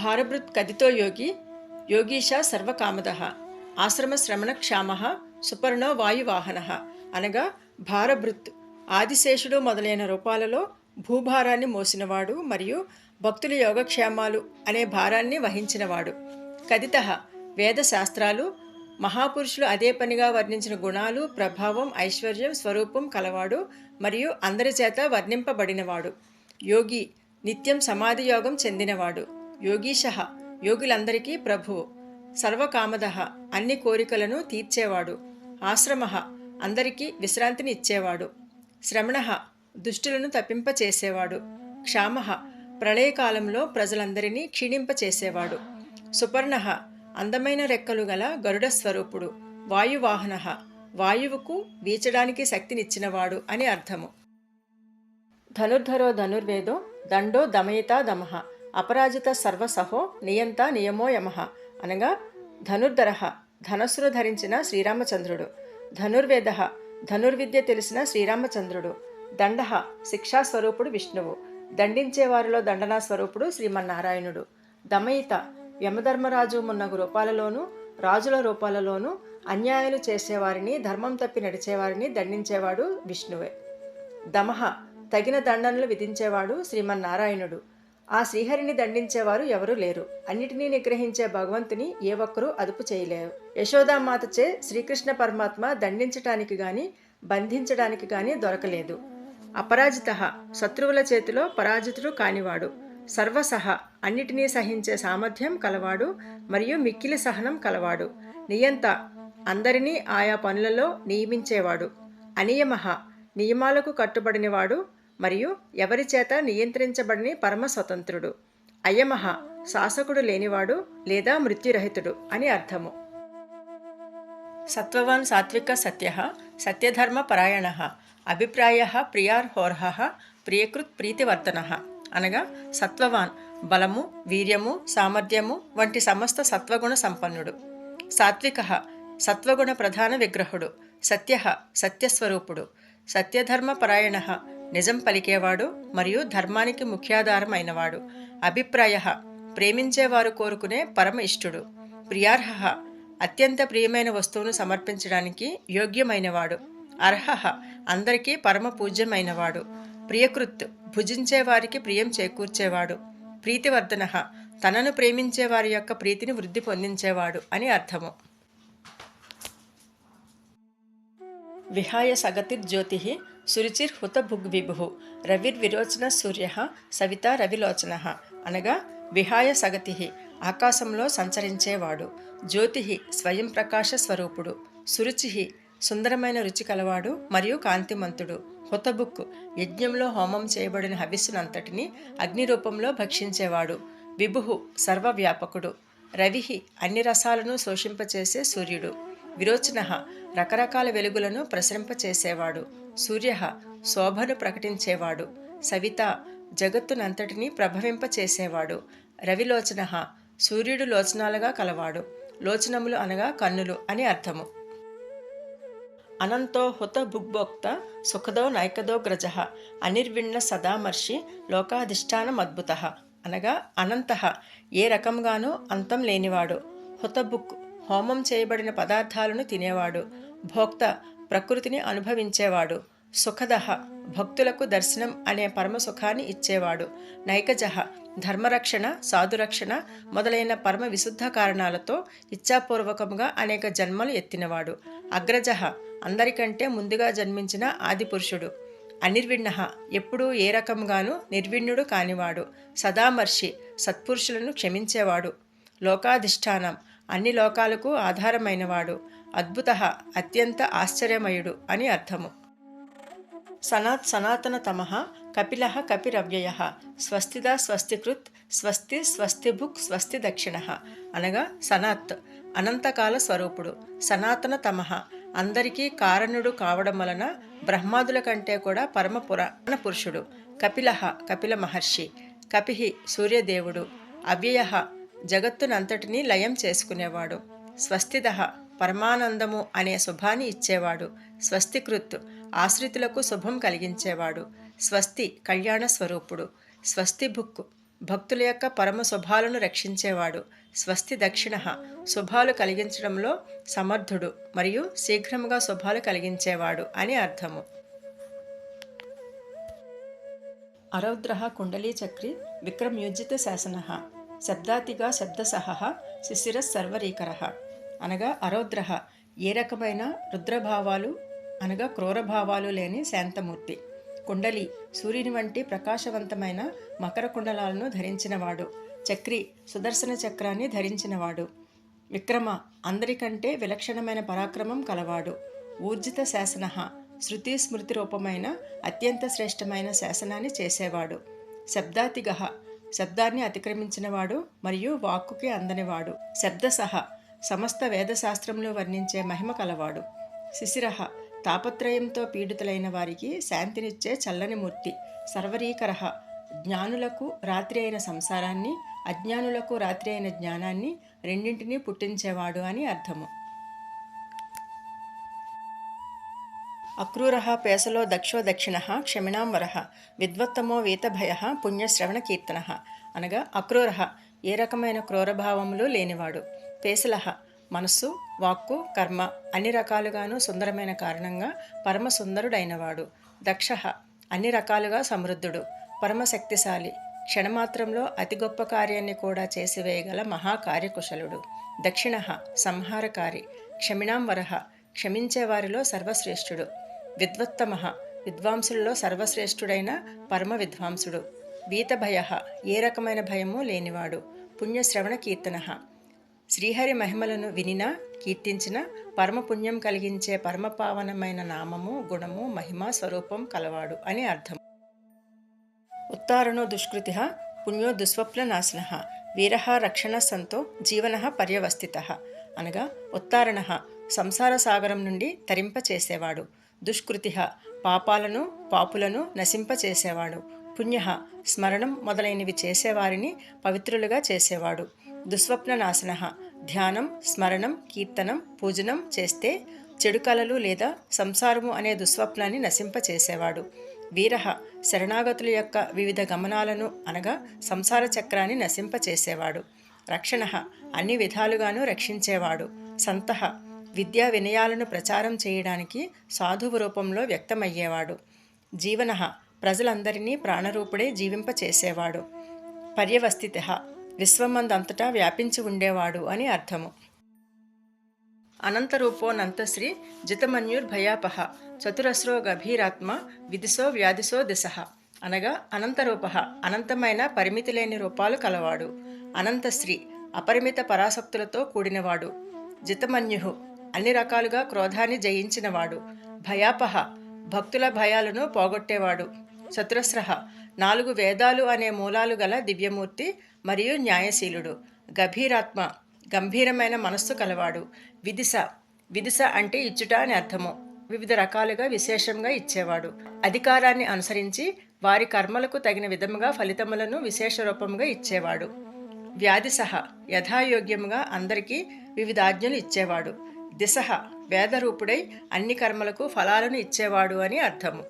భారభృత్ కదితో యోగి యోగీష సర్వకామద ఆశ్రమ శ్రమణ క్షామ సుపర్ణో వాయువాహన అనగా భారభృత్ ఆదిశేషుడు మొదలైన రూపాలలో భూభారాన్ని మోసినవాడు మరియు భక్తుల యోగక్షేమాలు అనే భారాన్ని వహించినవాడు. కదిత వేద శాస్త్రాలు మహాపురుషులు అదే పనిగా వర్ణించిన గుణాలు ప్రభావం ఐశ్వర్యం స్వరూపం కలవాడు మరియు అందరి చేత వర్ణింపబడినవాడు. యోగి నిత్యం సమాధి యోగం చెందినవాడు. యోగీశ యోగులందరికీ ప్రభువు. సర్వకామద అన్ని కోరికలను తీర్చేవాడు. ఆశ్రమ అందరికీ విశ్రాంతిని ఇచ్చేవాడు. శ్రమణ దుష్టులను తప్పింపచేసేవాడు. క్షామ ప్రళయకాలంలో ప్రజలందరినీ క్షీణింపచేసేవాడు. సుపర్ణ అందమైన రెక్కలు గల గరుడ స్వరూపుడు. వాయువాహన వాయువుకు వీచడానికి శక్తినిచ్చినవాడు అని అర్థము. ధనుర్ధరో ధనుర్వేదో దండో దమయిత దమః. అపరాజిత సర్వసహో నియంత నియమో యమః అనగా ధనుర్ధర ధనస్సును ధరించిన శ్రీరామచంద్రుడు. ధనుర్వేద ధనుర్విద్య తెలిసిన శ్రీరామచంద్రుడు. దండ శిక్షాస్వరూపుడు విష్ణువు. దండించేవారిలో దండనా స్వరూపుడు శ్రీమన్నారాయణుడు. దమయిత యమధర్మరాజు మున్నగు రూపాలలోనూ రాజుల రూపాలలోనూ అన్యాయాలు చేసేవారిని ధర్మం తప్పి నడిచేవారిని దండించేవాడు విష్ణువే. దమహ తగిన దండనలు విధించేవాడు శ్రీమన్నారాయణుడు. ఆ శ్రీహరిని దండించేవారు ఎవరూ లేరు. అన్నిటినీ నిగ్రహించే భగవంతుని ఏ ఒక్కరూ అదుపు చేయలేరు. యశోదామాతచే శ్రీకృష్ణ పరమాత్మ దండించటానికి గాని బంధించడానికి గాని దొరకలేదు. అపరాజిత శత్రువుల చేతిలో పరాజితుడు కానివాడు. సర్వసహ అన్నిటినీ సహించే సామర్థ్యం కలవాడు మరియు మిక్కిలి సహనం కలవాడు. నియంత అందరినీ ఆయా పనులలో నియమించేవాడు. అనియమః నియమాలకు కట్టుబడినవాడు మరియు ఎవరి చేత నియంత్రించబడిని పరమ స్వతంత్రుడు అయమహ శాసకుడు లేనివాడు లేదా మృత్యురహితుడు అని అర్థము. సత్వవాన్ సాత్విక సత్య సత్యధర్మ పరాయణ అభిప్రాయ ప్రియార్హోర్హ ప్రియకృత్ ప్రీతివర్ధన అనగా సత్వవాన్ బలము వీర్యము సామర్థ్యము వంటి సమస్త సత్వగుణ సంపన్నుడు. సాత్విక సత్వగుణ ప్రధాన విగ్రహుడు. సత్య సత్యస్వరూపుడు. సత్యధర్మ పరాయణ నిజం పలికేవాడు మరియు ధర్మానికి ముఖ్యాధారం అయినవాడు అభిప్రాయ ప్రేమించేవారు కోరుకునే పరమ ఇష్టుడు ప్రియార్హ అత్యంత ప్రియమైన వస్తువును సమర్పించడానికి యోగ్యమైనవాడు. అర్హ అందరికీ పరమ పూజ్యమైనవాడు ప్రియకృత్ భుజించేవారికి ప్రియం చేకూర్చేవాడు. ప్రీతివర్ధన తనను ప్రేమించే వారి యొక్క ప్రీతిని వృద్ధి పొందించేవాడు అని అర్థము. విహాయ సగతిర్జ్యోతి సురుచిర్హుత భుగ్విభు రవిర్విరోచన సూర్య సవిత రవిలోచన అనగా విహాయ సగతి ఆకాశంలో సంచరించేవాడు. జ్యోతి స్వయం ప్రకాశ స్వరూపుడు. సురుచి సుందరమైన రుచి కలవాడు మరియు కాంతిమంతుడు. హుతబుక్ యజ్ఞంలో హోమం చేయబడిన హవిస్సునంతటిని అగ్ని రూపంలో భక్షించేవాడు. విభు సర్వవ్యాపకుడు. రవి అన్ని రసాలను శోషింపచేసే సూర్యుడు. విరోచన. రకరకాల వెలుగులను ప్రసరింపచేసేవాడు. సూర్య శోభను ప్రకటించేవాడు. సవిత జగత్తునంతటినీ ప్రభవింపచేసేవాడు. రవిలోచన సూర్యుడు లోచనాలుగా కలవాడు. లోచనములు అనగా కన్నులు అని అర్థము. అనంతో హుత భుగ్భోక్త సుఖదో నైకదో గ్రజ అనిర్విణ్ణ సదామర్షి లోకాధిష్టానం అద్భుత అనగా అనంత. ఏ రకంగానూ అంతం లేనివాడు. హుతబుక్ హోమం చేయబడిన పదార్థాలను తినేవాడు. భోక్త ప్రకృతిని అనుభవించేవాడు. సుఖదహ భక్తులకు దర్శనం అనే పరమ సుఖాన్ని ఇచ్చేవాడు. నైకజహ ధర్మరక్షణ సాధురక్షణ మొదలైన పరమ విశుద్ధ కారణాలతో ఇచ్ఛాపూర్వకముగా అనేక జన్మలు ఎత్తినవాడు. అగ్రజహ అందరికంటే ముందుగా జన్మించిన ఆదిపురుషుడు. అనిర్విణ్ణ ఎప్పుడూ ఏ రకంగానూ నిర్విణ్ణుడు కానివాడు. సదామర్షి సత్పురుషులను క్షమించేవాడు. లోకాధిష్టానం అన్ని లోకాలకు ఆధారమైనవాడు. అద్భుత అత్యంత ఆశ్చర్యమయుడు అని అర్థము. సనాత్ సనాతనతమ కపిల కపిరవ్యయ స్వస్తిదా స్వస్తికృత్ స్వస్తి స్వస్తిభుక్ స్వస్తి దక్షిణ అనగా సనాత్ అనంతకాల స్వరూపుడు. సనాతనతమ అందరికీ కారణుడు కావడం వలన బ్రహ్మాదుల కంటే కూడా పరమ పురాణ పురుషుడు. కపిల కపిల మహర్షి. కపి సూర్యదేవుడు. అవ్యయ జగత్తునంతటినీ లయం చేసుకునేవాడు. స్వస్తిద పరమానందము అనే శుభాన్ని ఇచ్చేవాడు. స్వస్తికృత్ ఆశ్రితులకు శుభం కలిగించేవాడు. స్వస్తి కళ్యాణ స్వరూపుడు స్వస్తి భుక్ భక్తుల యొక్క పరమ శుభాలను రక్షించేవాడు. స్వస్తి దక్షిణ శుభాలు కలిగించడంలో సమర్థుడు మరియు శీఘ్రముగా శుభాలు కలిగించేవాడు అని అర్థము. అరౌద్ర కుండలీచక్రి విక్రమ్యుజిత శాసన. శబ్దాతిగా శబ్దసహ శిశిర సర్వరీకర అనగా అరౌద్ర ఏ రకమైన రుద్రభావాలు అనగా క్రూరభావాలు లేని శాంతమూర్తి. కుండలి. సూర్యుని వంటి ప్రకాశవంతమైన మకర కుండలాలను ధరించినవాడు. చక్రి. సుదర్శన చక్రాన్ని ధరించినవాడు. విక్రమ. అందరికంటే విలక్షణమైన పరాక్రమం కలవాడు. ఊర్జిత శాసన శృతి స్మృతి రూపమైన అత్యంత శ్రేష్టమైన శాసనాన్ని చేసేవాడు. శబ్దాతిగహ. శబ్దాన్ని అతిక్రమించినవాడు మరియు వాక్కుకి అందనివాడు. శబ్దసహ సమస్త వేదశాస్త్రంలో వర్ణించే మహిమ కలవాడు. శిశిరహ తాపత్రయంతో పీడితులైన వారికి శాంతినిచ్చే చల్లని మూర్తి. సర్వరీకరహ జ్ఞానులకు రాత్రి అయిన సంసారాన్ని అజ్ఞానులకు రాత్రి అయిన జ్ఞానాన్ని రెండింటినీ పుట్టించేవాడు అని అర్థము. అక్రూర పేసలో దక్షో దక్షిణ క్షమిణాం వరహ విద్వత్తమో వీతభయ పుణ్యశ్రవణ కీర్తన అనగా అక్రూర ఏ రకమైన క్రూరభావములు లేనివాడు. పేసల మనస్సు వాక్కు కర్మ అన్ని రకాలుగాను సుందరమైన కారణంగా పరమ సుందరుడైనవాడు దక్ష అన్ని రకాలుగా సమృద్ధుడు పరమశక్తిశాలి క్షణమాత్రంలో అతి గొప్ప కార్యాన్ని కూడా చేసివేయగల మహాకార్యకుశలుడు. దక్షిణ సంహారకారి క్షమిణాం వరహ క్షమించేవారిలో సర్వశ్రేష్ఠుడు. విద్వత్తమ. విద్వాంసులలో సర్వశ్రేష్ఠుడైన పరమ విద్వాంసుడు వీతభయ. ఏ రకమైన భయము లేనివాడు. పుణ్యశ్రవణ కీర్తన. శ్రీహరి మహిమలను వినినా కీర్తించిన పరమపుణ్యం కలిగించే పరమపావనమైన నామము గుణము మహిమ స్వరూపం కలవాడు అని అర్థం. ఉత్తారణో దుష్కృతి పుణ్యో దుస్వప్న నాశన. వీర రక్షణ సంతో జీవన పర్యవస్థిత. అనగా ఉత్తారణ. సంసార సాగరం నుండి తరింపచేసేవాడు. దుష్కృతి పాపాలను పాపులను నశింపచేసేవాడు. పుణ్య స్మరణం మొదలైనవి చేసేవారిని పవిత్రులుగా చేసేవాడు. దుస్వప్న నాశన ధ్యానం స్మరణం కీర్తనం పూజనం చేస్తే చెడు కలలు లేదా సంసారము అనే దుస్వప్నాన్ని నశింపచేసేవాడు. వీర శరణాగతుల యొక్క వివిధ గమనాలను అనగా సంసార చక్రాన్ని నశింపచేసేవాడు. రక్షణ అన్ని విధాలుగాను రక్షించేవాడు. సంతః విద్యా వినయాలను ప్రచారం చేయడానికి సాధువు రూపంలో వ్యక్తమయ్యేవాడు. జీవన ప్రజలందరినీ ప్రాణరూపుడే జీవింపచేసేవాడు. పర్యవస్థిత విశ్వమందంతటా వ్యాపించి ఉండేవాడు అని అర్థము. అనంతరూపోనంతశ్రీ జితమన్యుర్భయాపహ చతురస్రో గభీరాత్మ విదిశో వ్యాధిసో దిశ అనగా అనంతరూప అనంతమైన పరిమితి లేని రూపాలు కలవాడు. అనంతశ్రీ అపరిమిత పరాసక్తులతో కూడినవాడు. జితమన్యు అన్ని రకాలుగా క్రోధాన్ని జయించినవాడు. భయాపహ భక్తుల భయాలను పోగొట్టేవాడు. చతురస్ర నాలుగు వేదాలు అనే మూలాలు గల దివ్యమూర్తి మరియు న్యాయశీలుడు. గభీరాత్మ గంభీరమైన మనస్సు కలవాడు. విదిశ విదిశ అంటే ఇచ్చుట అని అర్థము. వివిధ రకాలుగా విశేషంగా ఇచ్చేవాడు. అధికారాన్ని అనుసరించి వారి కర్మలకు తగిన విధముగా ఫలితములను విశేష రూపముగా ఇచ్చేవాడు. వ్యాధి సహా యథాయోగ్యముగా అందరికీ వివిధ ఆజ్ఞలు ఇచ్చేవాడు. దిశ వేదరూపుడై అన్ని కర్మలకు ఫలాలను ఇచ్చేవాడు అని అర్థము.